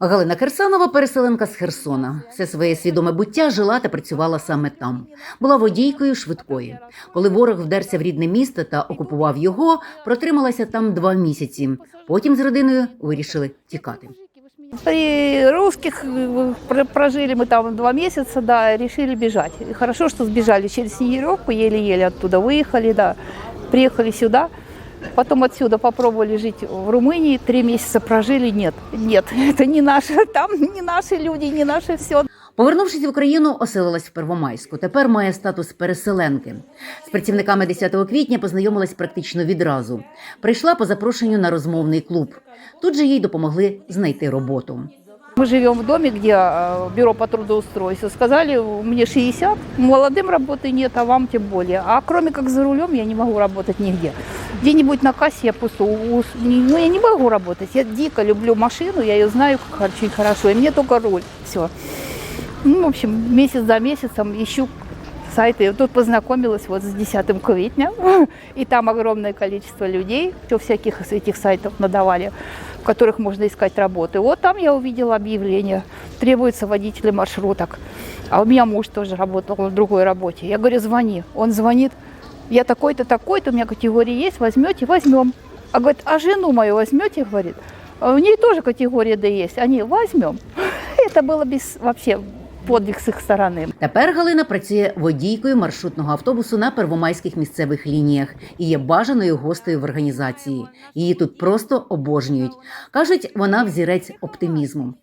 Галина Херсанова, переселенка з Херсона, все своє свідоме буття жила та працювала саме там. Була водійкою швидкої. Коли ворог вдерся в рідне місто та окупував його, протрималася там два місяці. Потім з родиною вирішили тікати. При русских э, про- прожили мы там два месяца, да, решили бежать. И хорошо, что сбежали через Снегиревку, еле-еле оттуда выехали, да, приехали сюда. Потом отсюда попробовали жить в Румынии, три месяца прожили, нет, нет, это не наши, там не наши люди, не наше все. Повернувшись в Україну, оселилась в Первомайську. Тепер має статус переселенки. З працівниками 10 квітня познайомилась практично відразу. Прийшла по запрошенню на розмовний клуб. Тут же їй допомогли знайти роботу. Мы живем в доме, где э, бюро по трудоустройству. Сказали, мне 60, молодым работы нет, а вам тем более. А кроме как за рулем я не могу работать нигде. Где-нибудь на кассе я просто, ус- не- ну я не могу работать. Я дико люблю машину, я ее знаю как очень хорошо, и мне только руль, все. Ну, в общем, месяц за месяцем ищу сайты. Тут познакомилась вот с 10 квитня, и там огромное количество людей, все всяких с этих сайтов надавали, в которых можно искать работы. Вот там я увидела объявление, требуются водители маршруток. А у меня муж тоже работал в другой работе. Я говорю, звони. Он звонит, я такой-то, такой-то, у меня категория есть, возьмете, возьмем. А говорит, а жену мою возьмете, говорит. «А У нее тоже категория D есть, они возьмем. Это было без вообще подвиг с их стороны. Тепер Галина працює водійкою маршрутного автобусу на первомайських місцевих лініях і є бажаною гостею в організації. Її тут просто обожнюють. кажуть, вона взірець оптимізму.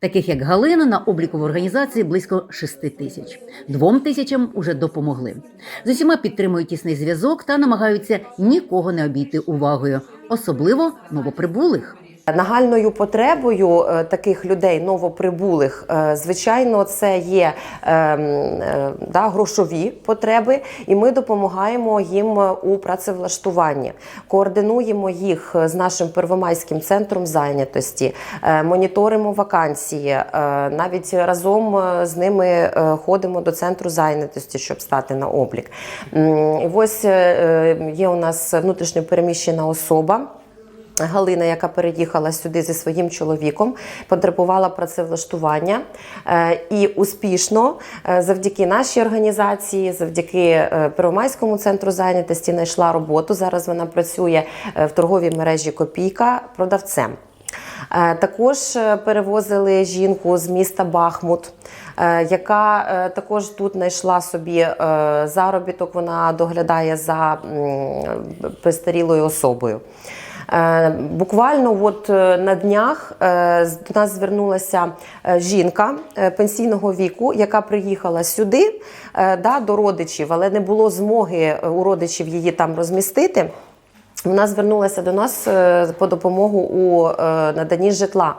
Таких як Галина на обліку в організації близько 6 тисяч. Двом тисячам уже допомогли. З усіма підтримують тісний зв'язок та намагаються нікого не обійти увагою, особливо новоприбулих. Нагальною потребою е, таких людей, новоприбулих, е, звичайно, це є е, м, е, да, грошові потреби, і ми допомагаємо їм у працевлаштуванні. Координуємо їх з нашим первомайським центром зайнятості, моніторимо вакансії, навіть разом з ними ходимо до центру зайнятості, щоб стати на облік. Ось є у нас внутрішньо переміщена особа. Галина, яка переїхала сюди зі своїм чоловіком, потребувала працевлаштування е, і успішно е, завдяки нашій організації, завдяки е, Первомайському центру зайнятості знайшла роботу. Зараз вона працює в торговій мережі Копійка продавцем. Також перевозили жінку з міста Бахмут, яка також тут знайшла собі заробіток. Вона доглядає за м, престарілою особою. Е, Буквально от е, на днях е, до нас звернулася жінка пенсійного віку, яка приїхала сюди да, до родичів, але не було змоги у родичів її там розмістити. Вона звернулася до нас по допомогу у наданні житла.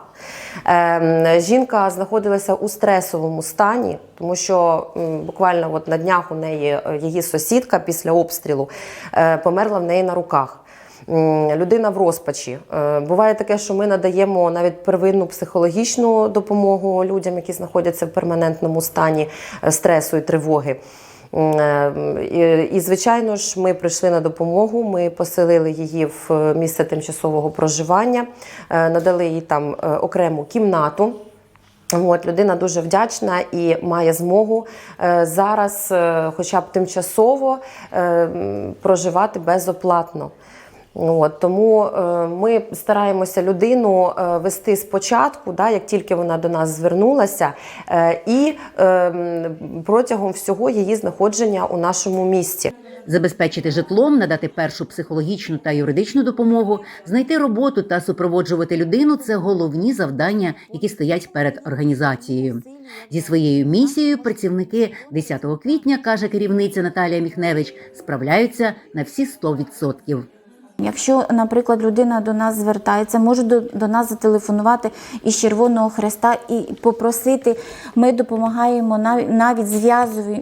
Ем, Жінка знаходилася у стресовому стані, тому що буквально от на днях у неї її сусідка після обстрілу померла в неї на руках. Людина в розпачі. Е, Буває таке, що ми надаємо навіть первинну психологічну допомогу людям, які знаходяться в перманентному стані е, стресу і тривоги. Е, І, звичайно ж, ми прийшли на допомогу. Ми поселили її в місце тимчасового проживання, надали їй там окрему кімнату. От, людина дуже вдячна і має змогу зараз, хоча б тимчасово, проживати безоплатно. От, тому е, ми стараємося людину е, вести спочатку, да, як тільки вона до нас звернулася, е, і протягом всього її знаходження у нашому місті. Забезпечити житлом, надати першу психологічну та юридичну допомогу, знайти роботу та супроводжувати людину це головні завдання, які стоять перед організацією. Зі своєю місією працівники 10 квітня, каже керівниця Наталія Міхневич, справляються на всі 100%. Якщо, наприклад, людина до нас звертається, може до, до нас зателефонувати із Червоного Хреста і попросити. Ми допомагаємо навіть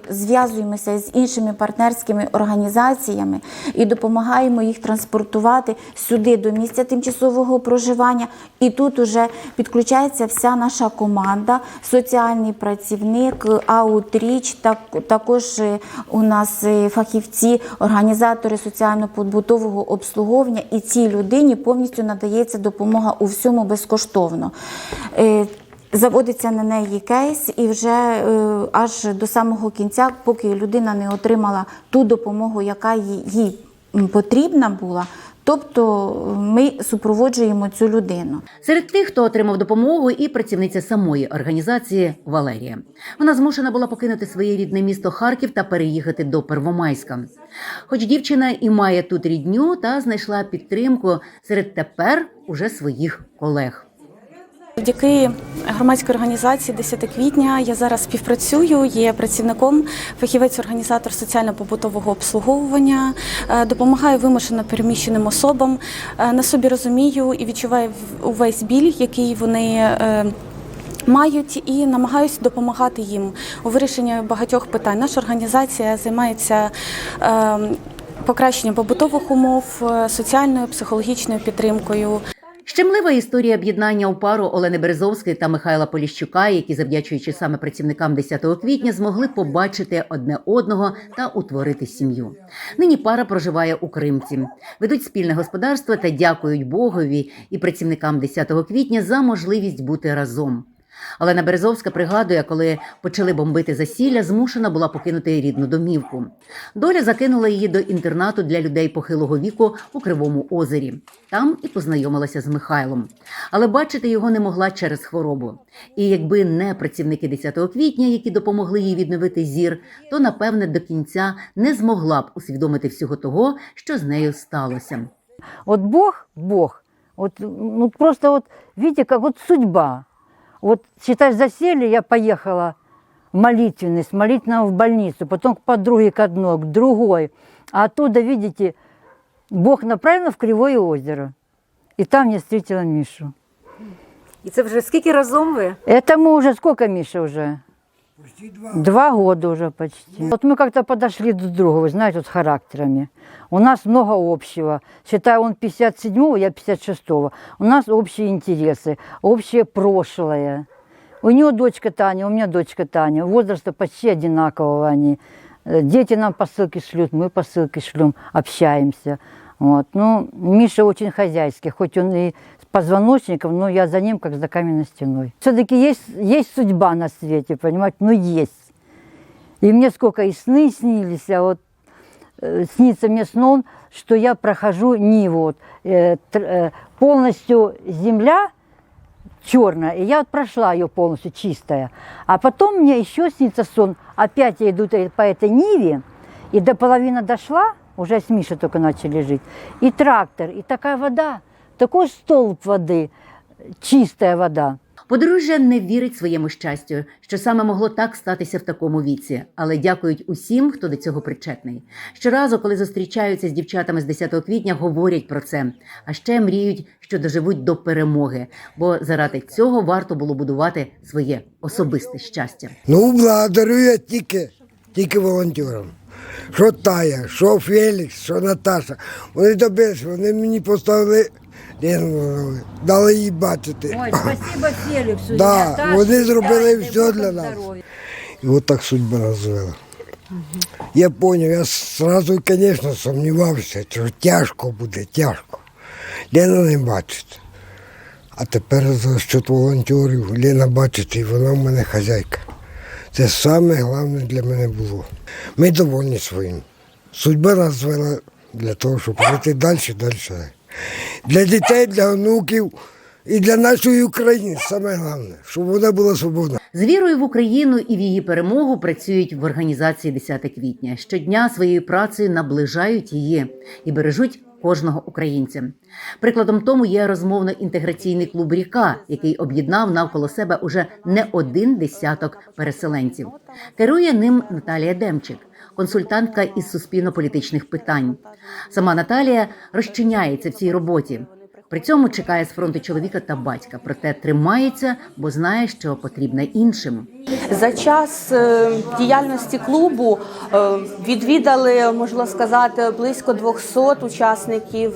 зв'язуємося з іншими партнерськими організаціями і допомагаємо їх транспортувати сюди до місця тимчасового проживання. І тут уже підключається вся наша команда, соціальний працівник, аутріч, так, також е, у нас е, фахівці, організатори соціально-побутового обслуговування обслуговування, і цій людині повністю надається допомога у всьому безкоштовно. Е, Заводиться на неї кейс, і вже е, аж до самого кінця, поки людина не отримала ту допомогу, яка їй, потрібна була. Тобто ми супроводжуємо цю людину. Серед тих, хто отримав допомогу, і працівниця самої організації Валерія. Вона змушена була покинути своє рідне місто Харків та переїхати до Первомайська. Хоч дівчина і має тут рідню, та знайшла підтримку серед тепер уже своїх колег. Завдяки громадській організації 10 квітня я зараз співпрацюю, є працівником, фахівець-організатор соціально-побутового обслуговування, е, допомагаю вимушено переміщеним особам. Е, На собі розумію і відчуваю увесь біль, який вони. е, Мають і намагаюся допомагати їм у вирішенні багатьох питань. Наша організація займається е, покращенням побутових умов, соціальною психологічною підтримкою. Щемлива історія об'єднання у пару Олени Березовської та Михайла Поліщука, які, завдячуючи саме працівникам 10 квітня, змогли побачити одне одного та утворити сім'ю. Нині пара проживає у Кримці, ведуть спільне господарство та дякують Богові і працівникам 10 квітня за можливість бути разом. Олена Березовська пригадує, коли почали бомбити засілля, змушена була покинути рідну домівку. Доля закинула її до інтернату для людей похилого віку у Кривому озері. Там і познайомилася з Михайлом. Але бачити його не могла через хворобу. І якби не працівники 10 квітня, які допомогли їй відновити зір, то напевне до кінця не змогла б усвідомити всього того, що з нею сталося. Вот Бог, Бог, вот ну, просто вот, видите, как вот судьба. Вот, считай, засели, я поехала в молитвенный, с молитвенного в больницу, потом к подруге к одной, к другой. А оттуда, видите, Бог направил в Кривое озеро. И там я встретила Мишу. І це вже скільки разом ви? Это мы уже, сколько, Миша, уже? два. года уже почти. Вот мы как-то подошли друг к другу, вы знаете, вот с характерами. У нас много общего. Считаю, он 57-го, я 56-го. У нас общие интересы, общее прошлое. У него дочка Таня, у меня дочка Таня. Возраста почти одинакового они. Э, Дети нам посылки шлют, мы посылки шлем, общаемся. Вот. Ну, Миша очень хозяйский, хоть он и с позвоночником, но я за ним как за каменной стеной. Все-таки есть, есть судьба на свете, понимаете, ну есть. И мне сколько и сны снились, а вот э, снится мне сон, что я прохожу Ниву, вот, э, тр- э, полностью земля черная, и я вот прошла ее полностью чистая. А потом мне еще снится сон, опять я иду по этой Ниве, и до половины дошла, уже с Мишей только начали жить, и трактор, и такая вода, такой столб воды, чистая вода. Подружжя не вірить своєму щастю, що саме могло так статися в такому віці, але дякують усім, хто до цього причетний. Щоразу, коли зустрічаються з дівчатами з 10 квітня, говорять про це, а ще мріють, що доживуть до перемоги, бо заради цього варто було будувати своє особисте щастя. Ну, благодарю я тільки, тільки волонтерам. Що Тая, що Фелікс, що Наташа. Вони добилися, вони мені поставили, дали їй бачити. Ой, спасибо Феликсу. Да, вони зробили все для нас. І от так судьба нас звела. Я зрозумів, я одразу, звісно, сумнівався, що тяжко буде, тяжко. Лена не бачить. А тепер за счет волонтерів Лена бачить, і вона в мене хазяйка. Це саме головне для мене було. Ми довольні своїм. Судьба нас звела для того, щоб жити далі, далі. Для дітей, для онуків і для нашої України саме головне, щоб вона була свободна. З вірою в Україну і в її перемогу працюють в організації 10 квітня. Щодня своєю працею наближають її і бережуть кожного українця. Прикладом тому є розмовно-інтеграційний клуб Ріка, який об'єднав навколо себе уже не один десяток переселенців. Керує ним Наталія Демчик, консультантка із суспільно-політичних питань. Сама Наталія розчиняється в цій роботі. При цьому чекає з фронту чоловіка та батька, проте тримається, бо знає, що потрібне іншим. За час е, діяльності клубу е, відвідали, можна сказати, близько 200 учасників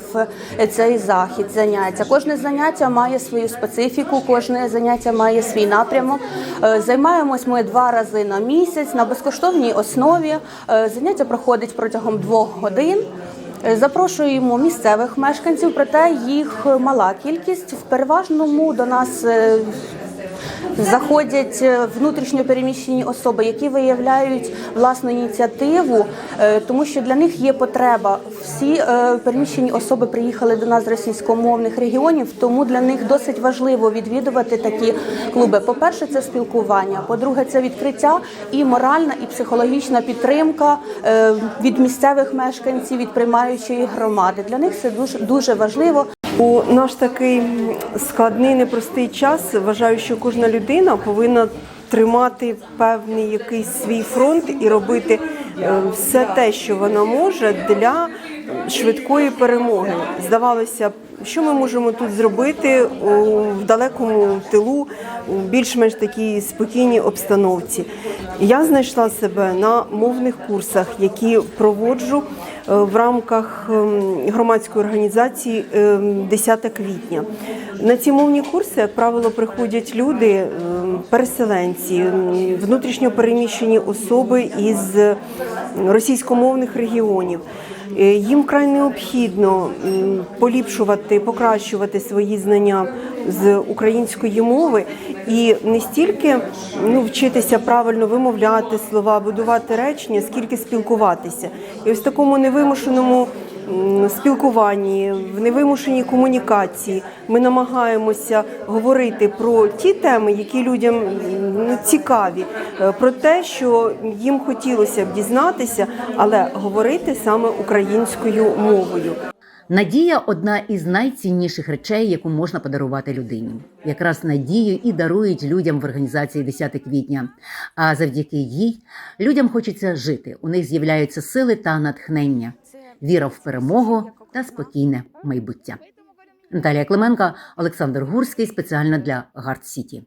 е, цей захід заняття. Кожне заняття має свою специфіку, кожне заняття має свій напрямок. Займаємось ми два рази на місяць на безкоштовній основі. Заняття проходить протягом двох годин. Запрошуємо місцевих мешканців, проте їх мала кількість. В переважному до нас е, заходять е, внутрішньо переміщені особи, які виявляють власну ініціативу, е, тому що для них є потреба. Всі е, переміщені особи приїхали до нас з російськомовних регіонів, тому для них досить важливо відвідувати такі клуби. По-перше, це спілкування. По-друге, це відкриття і моральна, і психологічна підтримка від місцевих мешканців, від приймаючої громади. Для них це дуже дуже важливо. У наш такий складний, непростий час вважаю, що кожна людина повинна тримати певний якийсь свій фронт і робити е, все те, що вона може для швидкої перемоги. Здавалося б, що ми можемо тут зробити в далекому тилу, у більш-менш такій спокійній обстановці. Я знайшла себе на мовних курсах, які проводжу е, в рамках ем, громадської організації ем, 10 квітня. На ці мовні курси, як правило, приходять люди, ем, переселенці, ем, внутрішньо переміщені особи із російськомовних регіонів. Е, Їм вкрай необхідно поліпшувати, покращувати свої знання з української мови і не стільки ну, вчитися правильно вимовляти слова, будувати речення, скільки спілкуватися. І ось такому невимушеному спілкуванні, в невимушеній комунікації ми намагаємося говорити про ті теми, які людям ну, цікаві, е, про те, що їм хотілося б дізнатися, але говорити саме українською мовою. Надія одна із найцінніших речей, яку можна подарувати людині. Якраз надію і дарують людям в організації 10 квітня. А завдяки їй людям хочеться жити. У них з'являються сили та натхнення, віра в перемогу та спокійне майбуття. Наталія Клименко, Олександр Гурський спеціально для Гард Сіті.